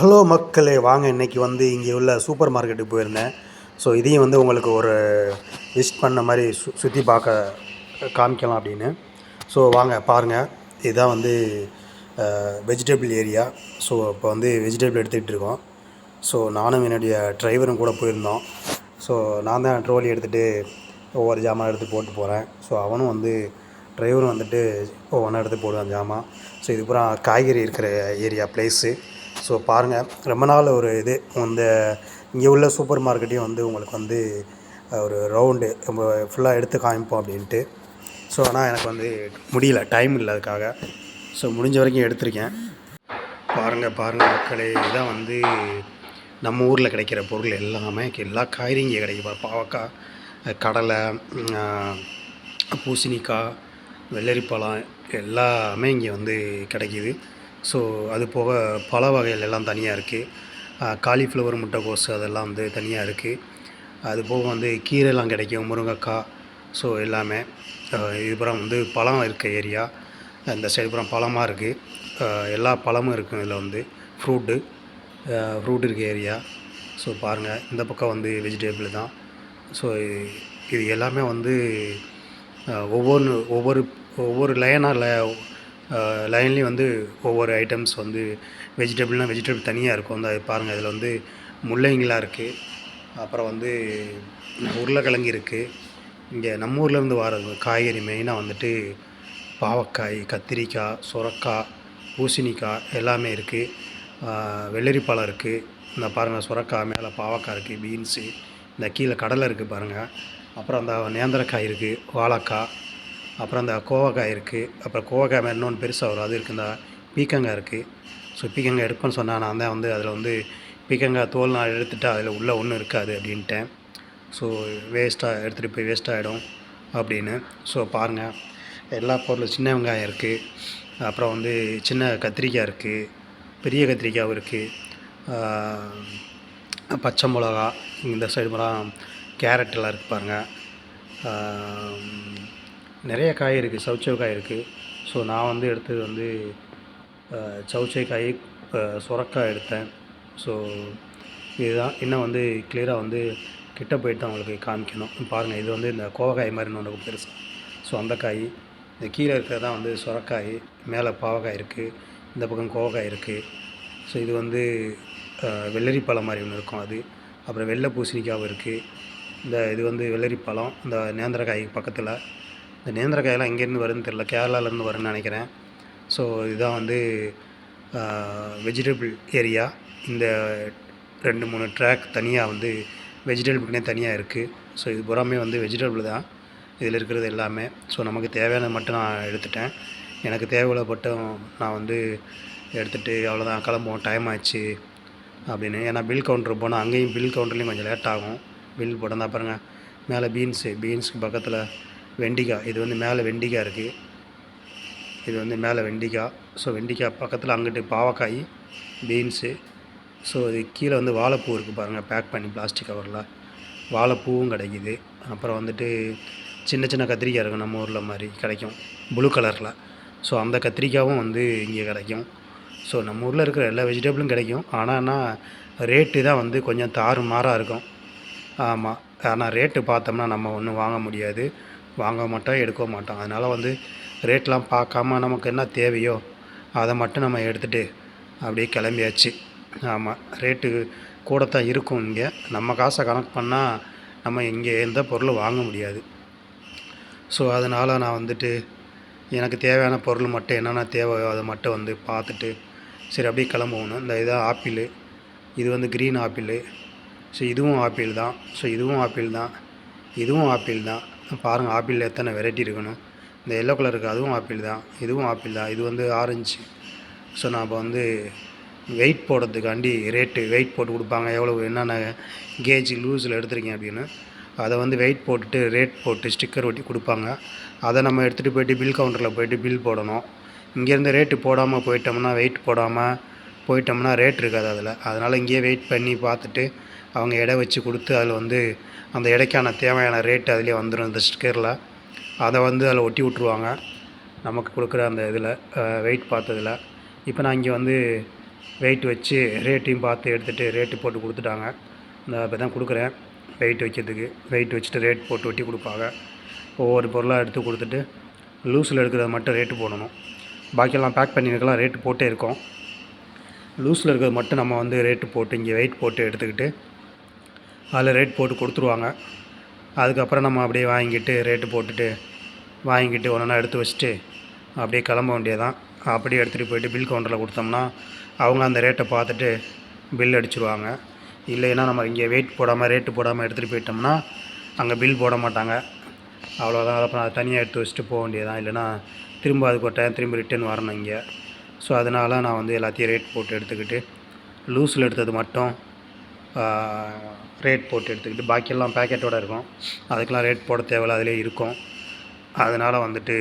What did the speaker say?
Hello மக்களே வாங்க இன்றைக்கி வந்து இங்கே உள்ள சூப்பர் மார்க்கெட்டுக்கு போயிருந்தேன். ஸோ இதையும் வந்து உங்களுக்கு ஒரு விசிட் பண்ண மாதிரி சு சுற்றி பார்க்க காமிக்கலாம் அப்படின்னு. ஸோ வாங்க பாருங்கள் இதுதான் வந்து வெஜிடபிள் ஏரியா ஸோ இப்போ வந்து வெஜிடபிள் எடுத்துக்கிட்டு இருக்கோம். ஸோ நானும் என்னுடைய டிரைவரும் கூட போயிருந்தோம். ஸோ நான் தான் ட்ரோலி எடுத்துகிட்டு ஒவ்வொரு ஜாமான் எடுத்து போட்டு போகிறேன் ஸோ அவனும் வந்து டிரைவரும் வந்துட்டு ஒவ்வொன்றா எடுத்து போடுவான் ஜாமான். ஸோ இது பூரா காய்கறி இருக்கிற ஏரியா ப்ளேஸு ஸோ பாருங்கள் ரொம்ப நாள் ஒரு இது. இந்த இங்கே உள்ள சூப்பர் மார்க்கெட்டையும் வந்து உங்களுக்கு வந்து ஒரு ரவுண்டு நம்ம ஃபுல்லாக எடுத்து காமிப்போம் அப்படின்ட்டு. ஸோ ஆனால் எனக்கு வந்து முடியல டைம் இல்லை அதுக்காக. ஸோ முடிஞ்ச வரைக்கும் எடுத்திருக்கேன். பாருங்கள் பாருங்கள் மக்களே இதுதான் வந்து நம்ம ஊரில் கிடைக்கிற பொருள் எல்லாமே. எல்லா காய்கறியும் இங்கே கிடைக்கும் பாவக்காய் கடலை பூசணிக்காய் வெள்ளரிப்பழம் எல்லாமே இங்கே வந்து கிடைக்கிது. ஸோ அது போக பழ வகைகள் எல்லாம் தனியாக இருக்குது காலிஃப்ளவர் முட்டைக்கோஸ் அதெல்லாம் வந்து தனியாக இருக்குது அது போக வந்து கீரைலாம் கிடைக்கும் முருங்கைக்காய் ஸோ எல்லாமே இதுபுறம் இதுப்புறம் வந்து பழம் இருக்க ஏரியா. இந்த சைடு புறம் பழமாக இருக்குது எல்லா பழமும் இருக்கும் இதில் வந்து. ஃப்ரூட்டு ஃப்ரூட் இருக்க ஏரியா. ஸோ பாருங்கள் இந்த பக்கம் வந்து வெஜிடேபிள் தான். ஸோ இது எல்லாமே வந்து ஒவ்வொன்று ஒவ்வொரு ஒவ்வொரு லைனாக லைன்லேயும் வந்து ஒவ்வொரு ஐட்டம்ஸ் வந்து வெஜிடபிள்னால் வெஜிடபிள் தனியாக இருக்கும். அந்த பாருங்கள் இதில் வந்து முள்ளங்கிலாம் இருக்குது அப்புறம் வந்து உருளைக்கிழங்கு இருக்குது இங்கே நம்ம ஊர்லேருந்து வர காய்கறி மெயினாக வந்துட்டு பாவக்காய் கத்திரிக்காய் சுரக்காய் பூசணிக்காய் எல்லாமே இருக்குது வெள்ளரிப்பழம் இருக்குது இந்த பாருங்கள் சுரக்காய் மேலே பாவக்காய் இருக்குது பீன்ஸு இந்த கீழே கடலை இருக்குது பாருங்கள் அப்புறம் அந்த நேந்திரக்காய் இருக்குது வாழைக்காய். அப்புறம் அந்த கோவக்காய் இருக்குது அப்புறம் கோவக்காய் மாதிரி இன்னொன்று பெருசாக வரும். அது இருக்குது இந்த பீக்கங்காய் இருக்குது ஸோ பீக்கங்காய் எடுப்பேன்னு சொன்னால் நான் தான் வந்து அதில் வந்து பீக்கங்காய் தோல் நான் எடுத்துட்டா அதில் உள்ளே ஒன்றும் இருக்காது அப்படின்ட்டேன். ஸோ வேஸ்ட்டாக எடுத்துகிட்டு போய் வேஸ்ட் ஆகிடும் அப்படின்னு. ஸோ பாருங்கள் எல்லா பொருளும் சின்ன வெங்காயம் இருக்குது அப்புறம் வந்து சின்ன கத்திரிக்காய் இருக்குது பெரிய கத்திரிக்காயும் இருக்குது பச்சை மிளகா இந்த சைடு பூரா கேரட் எல்லாம் இருக்குது பாருங்கள் நிறைய காய் இருக்குது சவுச்சவ் காய் இருக்குது ஸோ நான் வந்து எடுத்தது வந்து சவுச்சை காய் சுரக்காய் எடுத்தேன். ஸோ இதுதான். இன்னும் வந்து கிளியராக வந்து கிட்ட போயிட்டு தான் உங்களுக்கு காமிக்கணும். பாருங்கள் இது வந்து இந்த கோவக்காய் மாதிரி ஒன்று பெருசு. ஸோ அந்த காய் இந்த கீழே இருக்கிறது தான் வந்து சுரக்காய் மேலே பாவக்காய் இருக்குது இந்த பக்கம் கோவக்காய் இருக்குது ஸோ இது வந்து வெள்ளரி பழம் மாதிரி ஒன்று இருக்கும் அது. அப்புறம் வெள்ளை பூசணிக்காவும் இருக்குது இந்த இது வந்து வெள்ளரி பழம் இந்த நேந்திரக்காய் பக்கத்தில். இந்த நேந்திரக்காயெல்லாம் எங்கேருந்து வருதுன்னு தெரில கேரளாலேருந்து வரும்னு நினைக்கிறேன். ஸோ இதுதான் வந்து வெஜிடபிள் ஏரியா இந்த ரெண்டு மூணு ட்ராக் தனியாக வந்து வெஜிடபிள்னே தனியாக இருக்குது ஸோ இது புறாமே வந்து வெஜிடபிள் தான். இதில் இருக்கிறது எல்லாமே. ஸோ நமக்கு தேவையானது மட்டும் நான் எடுத்துட்டேன். எனக்கு தேவைப்பட்டும் நான் வந்து எடுத்துகிட்டு அவ்வளோதான் கிளம்புவோம். டைம் ஆச்சு அப்படின்னு. ஏன்னா பில் கவுண்டர் போனால் அங்கேயும் பில் கவுண்டர்லேயும் கொஞ்சம் லேட் ஆகும். பில் போட்டால் பாருங்கள் மேலே பீன்ஸு பீன்ஸுக்கு பக்கத்தில் வெண்டிக்காய் இது வந்து மேலே வெண்டிக்காய் இருக்குது இது வந்து மேலே வெண்டிக்காய் ஸோ வெண்டிக்காய் பக்கத்தில் அங்கிட்டு பாவக்காய் பீன்ஸு ஸோ இது கீழே வந்து வாழைப்பூ இருக்குது பாருங்கள் பேக் பண்ணி பிளாஸ்டிக் கவரில் வாழைப்பூவும் கிடைக்கிது. அப்புறம் வந்துட்டு சின்ன சின்ன கத்திரிக்காய் இருக்கும் நம்ம ஊரில் மாதிரி கிடைக்கும். ப்ளூ கலரில் ஸோ அந்த கத்திரிக்காயும் வந்து இங்கே கிடைக்கும். ஸோ நம்ம ஊரில் இருக்கிற எல்லா வெஜிடபிளும் கிடைக்கும். ஆனால் ரேட்டு தான் வந்து கொஞ்சம் தாறுமாறாக இருக்கும். ஆமாம் ஆனால் ரேட்டு பார்த்தோம்னா நம்ம ஒன்றும் வாங்க முடியாது. வாங்க மாட்டோம் எடுக்க மாட்டோம். அதனால் வந்து ரேட்லாம் பார்க்காம நமக்கு என்ன தேவையோ அதை மட்டும் நம்ம எடுத்துகிட்டு அப்படியே கிளம்பியாச்சு. ஆமாம் ரேட்டு கூடத்தான் இருக்கும் இங்கே. நம்ம காசை கணக்கு பண்ணால் நம்ம இங்கே எந்த பொருளும் வாங்க முடியாது. ஸோ அதனால் நான் வந்துட்டு எனக்கு தேவையான பொருள் மட்டும் என்னென்ன தேவையோ அதை மட்டும் வந்து பார்த்துட்டு சரி அப்படியே கிளம்பணும் இந்த இதான் ஆப்பிள் இது வந்து க்ரீன் ஆப்பிள். ஸோ இதுவும் ஆப்பிள் தான். ஸோ இதுவும் ஆப்பிள் தான். இதுவும் ஆப்பிள் தான். பாருங்கள் ஆப்பிளில் எத்தனை வெரைட்டி இருக்கணும். இந்த எல்லோ கலர் இருக்குது அதுவும் ஆப்பிள் தான். இதுவும் ஆப்பிள் தான். இது வந்து ஆரஞ்சு ஸோ நான் இப்போ வந்து வெயிட் போடுறதுக்காண்டி ரேட்டு வெயிட் போட்டு கொடுப்பாங்க. எவ்வளோ என்னென்ன கேஜ் லூஸில் எடுத்திருக்கீங்க அப்படின்னு. அதை வந்து வெயிட் போட்டுட்டு ரேட் போட்டு ஸ்டிக்கர் ஒட்டி கொடுப்பாங்க. அதை நம்ம எடுத்துகிட்டு போயிட்டு பில் கவுண்டரில் போயிட்டு பில் போடணும். இங்கேருந்து ரேட்டு போடாமல் போயிட்டோம்னா வெயிட் போடாமல் போயிட்டோம்னா ரேட் இருக்காது அதில். அதனால் இங்கேயே வெயிட் பண்ணி பார்த்துட்டு அவங்க எடை வச்சு கொடுத்து அதில் வந்து அந்த எடைக்கான தேவையான ரேட் அதிலே வந்துடும் இந்த ஸ்டிக்கரில் அதை வந்து அதில் ஒட்டி விட்ருவாங்க நமக்கு கொடுக்குற அந்த இதில் வெயிட் பார்த்ததில். இப்போ நான் இங்கே வந்து வெயிட் வச்சு ரேட்டையும் பார்த்து எடுத்துகிட்டு ரேட்டு போட்டு கொடுத்துட்டாங்க. இந்த இப்போ தான் கொடுக்குறேன். வெயிட் வைக்கிறதுக்கு. வெயிட் வச்சுட்டு ரேட் போட்டு ஒட்டி கொடுப்பாங்க. ஒவ்வொரு பொருளாக எடுத்து கொடுத்துட்டு லூஸில் எடுக்கிறத மட்டும் ரேட்டு போடணும். பாக்கியெல்லாம் பேக் பண்ணியிருக்கலாம். ரேட்டு போட்டே இருக்கோம். லூஸில் இருக்கிறது மட்டும் நம்ம வந்து ரேட்டு போட்டு இங்கே வெயிட் போட்டு எடுத்துக்கிட்டு அதில் ரேட் போட்டு கொடுத்துருவாங்க. அதுக்கப்புறம் நம்ம அப்படியே வாங்கிட்டு ரேட்டு போட்டுட்டு வாங்கிட்டு ஒன்றா எடுத்து வச்சுட்டு அப்படியே கிளம்ப வேண்டியதான் அப்படியே எடுத்துகிட்டு போயிட்டு பில் கவுண்டரில் கொடுத்தோம்னா அவங்க அந்த ரேட்டை பார்த்துட்டு பில் அடிச்சிருவாங்க. இல்லைன்னா நம்ம இங்கே வெயிட் போடாமல் ரேட்டு போடாமல் எடுத்துகிட்டு போயிட்டோம்னா அங்கே பில் போட மாட்டாங்க. அவ்வளோதான் அப்புறம் அதை தனியாக எடுத்து வச்சுட்டு போக வேண்டியதான் இல்லைனா திரும்ப அதுக்கு ஒரு டைம் திரும்ப ரிட்டர்ன் வரணும் இங்கே. ஸோ அதனால் நான் வந்து எல்லாத்தையும் ரேட் போட்டு எடுத்துக்கிட்டு லூஸில் எடுத்தது மட்டும் ரேட் போட்டு எடுத்துக்கிட்டு பாக்கியெல்லாம் பேக்கெட்டோடு இருக்கும். அதுக்கெலாம் ரேட் போட தேவையில்ல அதிலே இருக்கும். அதனால் வந்துட்டு